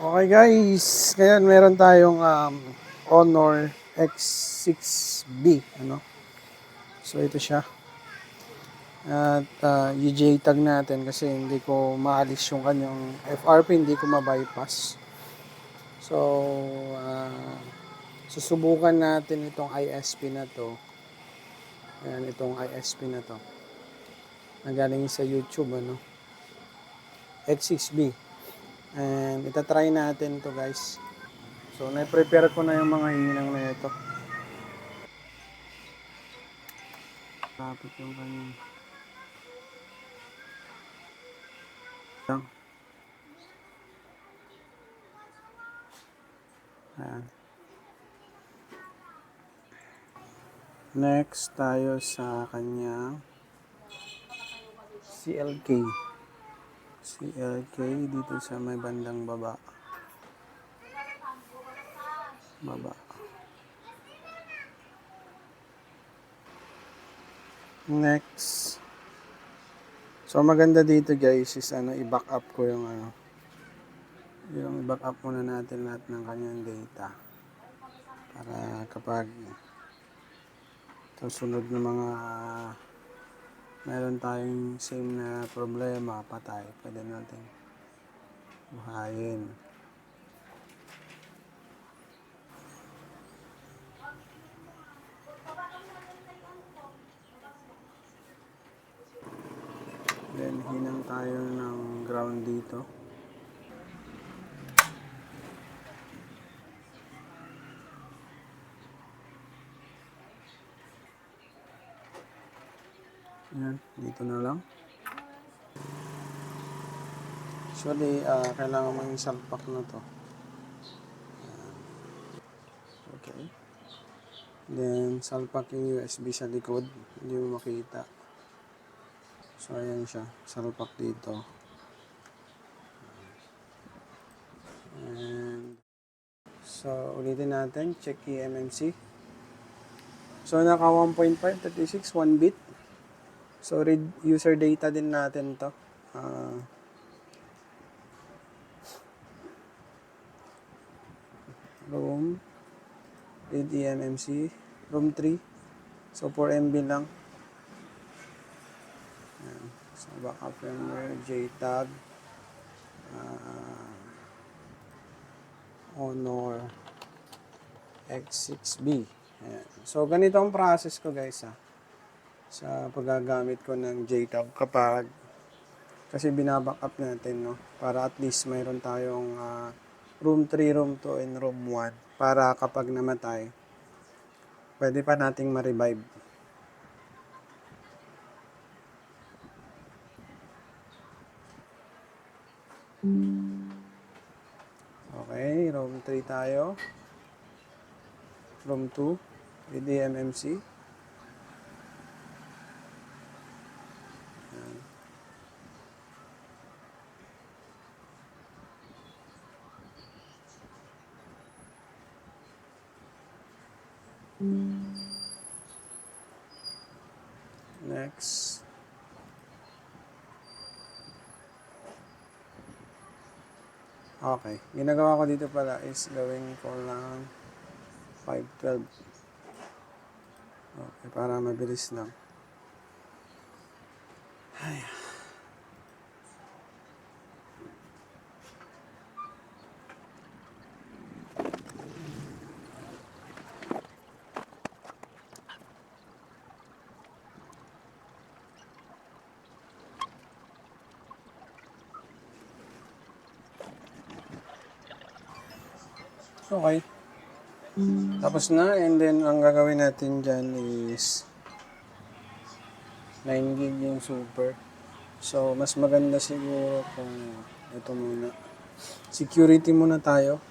Okay guys, ngayon meron tayong um, Honor X6B. Ano? So ito siya. At uh, UJ tag natin kasi hindi ko maalis yung kanyang FRP, hindi ko ma-bypass. So, uh, susubukan natin itong ISP na to. Ayan, itong ISP na to. Nagaling sa YouTube, ano. X6B. And itatry natin to guys. So, na-prepare ko na yung mga hinang na ito. Kapit yung kanyang. Lang. Ayan. Next tayo sa kanyang CLK. CLK dito sa may bandang baba. Baba. Next. So maganda dito guys is ano i-back up ko yung ano yung i-back up muna natin lahat ng kanyang data para kapag susunod na mga meron tayong same na problema patay. Pwede natin buhayin. Then hinang tayo ng ground dito Yan, dito na lang. Actually, ah, kailangan mo yung salpak na to. Okay. Then, salpak yung USB sa likod. Hindi mo makita. So, ayan siya. Salpak dito. And, so, ulitin natin. Check eMMC. So, naka 1.536, 1 bit. So, read user data din natin to. Ah, room, read eMMC, room 3. So, 4 MB lang. Ayan. So, backup firmware, JTAG, ah, Honor X6B. Ayan. So, ganito ang process ko guys ha sa paggagamit ko ng JTAG kapag kasi binaback up natin no para at least mayroon tayong ah, room 3, room 2 and room 1 para kapag namatay pwede pa nating ma-revive. Okay, room 3 tayo. Room 2 with the Next. Okay. Ginagawa ko dito pala is gawin ko lang 512. Okay, para mabilis lang. Okay. Tapos na, and then ang gagawin natin dyan is 9 gig yung super. So, mas maganda siguro kung ito muna. Security muna tayo.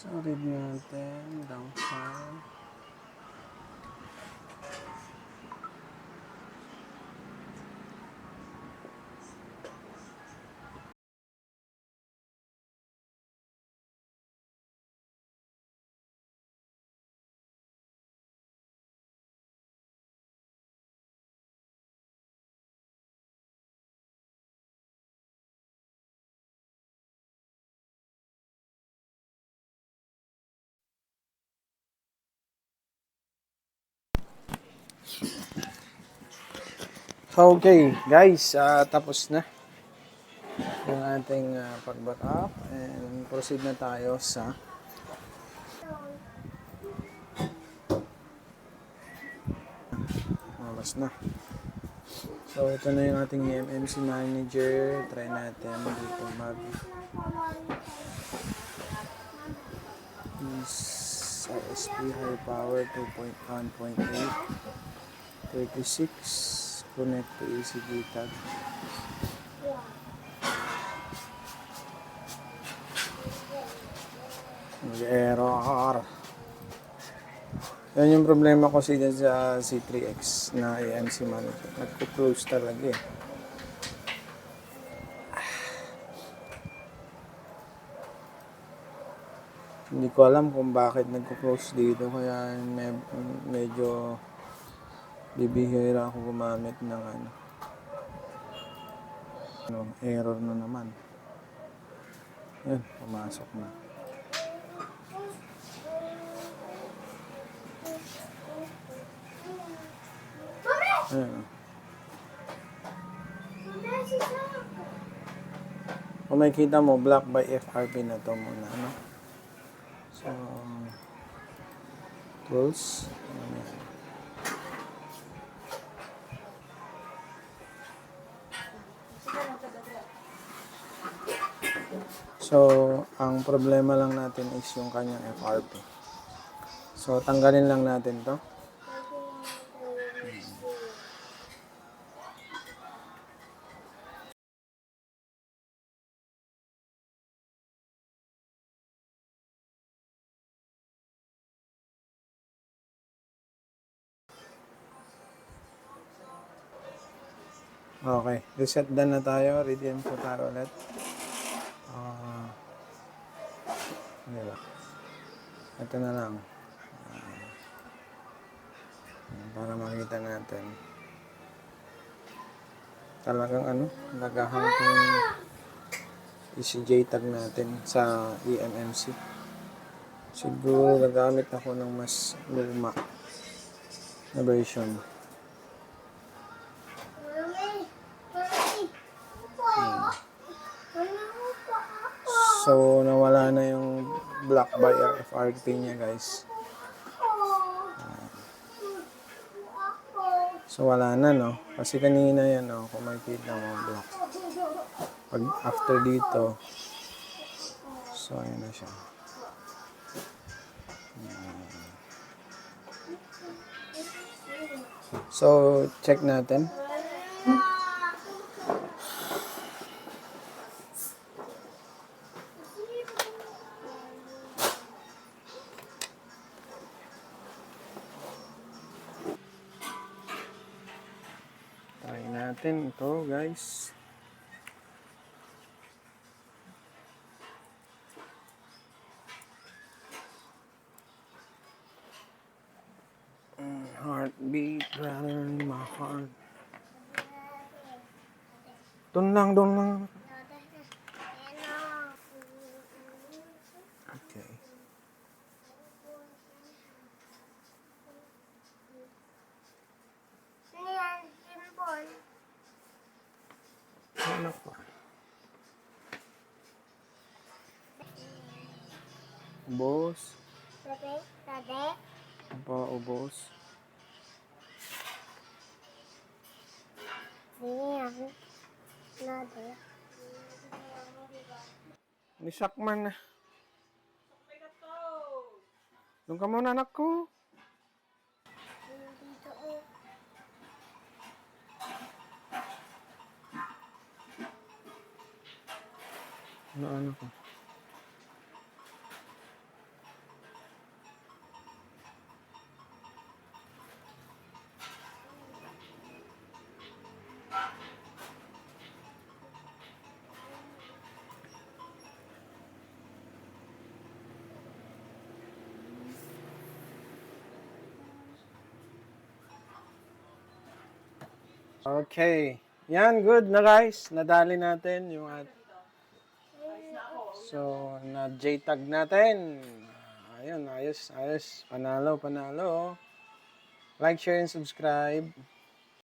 So, read natin. Downside. Okay, guys, ah, tapos na yung ating uh, pag-back up and proceed na tayo sa Malas na. So, ito na yung ating MMC manager. Try natin dito mag is ISP high power 2.1.8 36 connect to ECG tag Mag-error. Yan yung problema ko sa sa C3X na AMC manager. Nagko-close talaga eh. Hindi ko alam kung bakit nagko-close dito kaya me- medyo bibihira ako gumamit ng ano. Ano, error na naman. Yan, pumasok na. Ayan. Kung makikita mo, block by FRP na to muna, ano? So, close. So, ang problema lang natin is yung kanyang FRP. So, tanggalin lang natin to. Okay, reset done na tayo. Redeem po tayo ulit. Ano ba? Ito na lang. Ah, para makita natin. Talagang ano, nagahang kung ECJ tag natin sa EMMC. Siguro gagamit ako ng mas luma na version. So, nawala na yung black by FRP niya, guys. So, wala na, no? Kasi kanina yan, no? Kung makikita mo, black. Pag after dito, so, ayan na siya. So, check natin. Natin ito, guys. Mm, Heartbeat, rather in my heart. Doon lang, doon lang. Okay. Ano pa? Ubos. Ano pa, ubos. Ni Sakman na. Doon ka muna, anak ko. Ano, ano ko? Okay. Yan, good na guys. Nadali natin yung at So, na J-tag natin. Ayun, ayos, ayos. Panalo, panalo. Like, share, and subscribe.